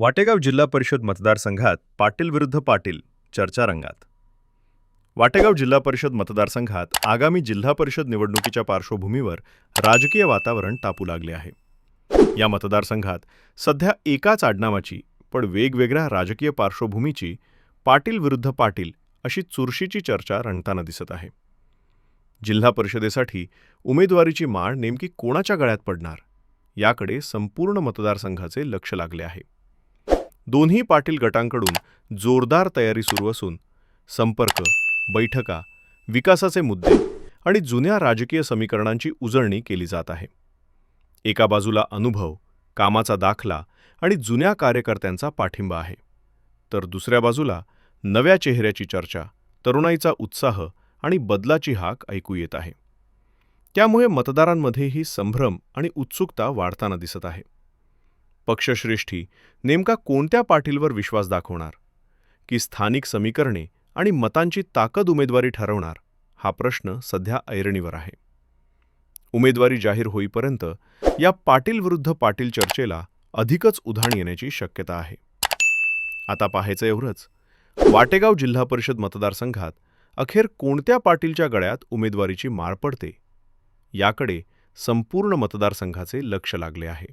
वाटेगाव जिल्हा परिषद मतदारसंघात पाटील विरुद्ध पाटील चर्चा रंगात. वाटेगाव जिल्हा परिषद मतदारसंघात आगामी जिल्हा परिषद निवडणुकीच्या पार्श्वभूमीवर राजकीय वातावरण तापू लागले आहे. या मतदारसंघात सध्या एकाच आडनावाची पण वेगवेगळ्या राजकीय पार्श्वभूमीची पाटील विरुद्ध पाटील अशी चुरशीची चर्चा रंगताना दिसत आहे. जिल्हा परिषदेसाठी उमेदवारीची माळ नेमकी कोणाच्या गळ्यात पडणार? याकडे संपूर्ण मतदारसंघाचे लक्ष लागले आहे. दोन्ही पाटील गटांकडून जोरदार तयारी सुरू असून संपर्क बैठका विकासाचे मुद्दे आणि जुन्या राजकीय समीकरणांची उजळणी केली जात आहे. एका बाजूला अनुभव कामाचा दाखला आणि जुन्या कार्यकर्त्यांचा पाठिंबा आहे. तर दुसऱ्या बाजूला नव्या चेहऱ्याची चर्चा तरुणाईचा उत्साह आणि बदलाची हाक ऐकू येत आहे. त्यामुळे मतदारांमध्येही संभ्रम आणि उत्सुकता वाढताना दिसत आहे. पक्षश्रेष्ठी नेमका कोणत्या पाटीलवर विश्वास दाखवणार? की स्थानिक समीकरणे आणि मतांची ताकद उमेदवारी ठरवणार? हा प्रश्न सध्या ऐरणीवर आहे. उमेदवारी जाहीर होईपर्यंत या पाटील विरुद्ध पाटील चर्चेला अधिकच उधाण येण्याची शक्यता आहे. आता पाहायचं एवढंच. वाटेगाव जिल्हा परिषद मतदारसंघात अखेर कोणत्या पाटीलच्या गळ्यात उमेदवारीची माळ पडते? याकडे संपूर्ण मतदारसंघाचे लक्ष लागले आहे.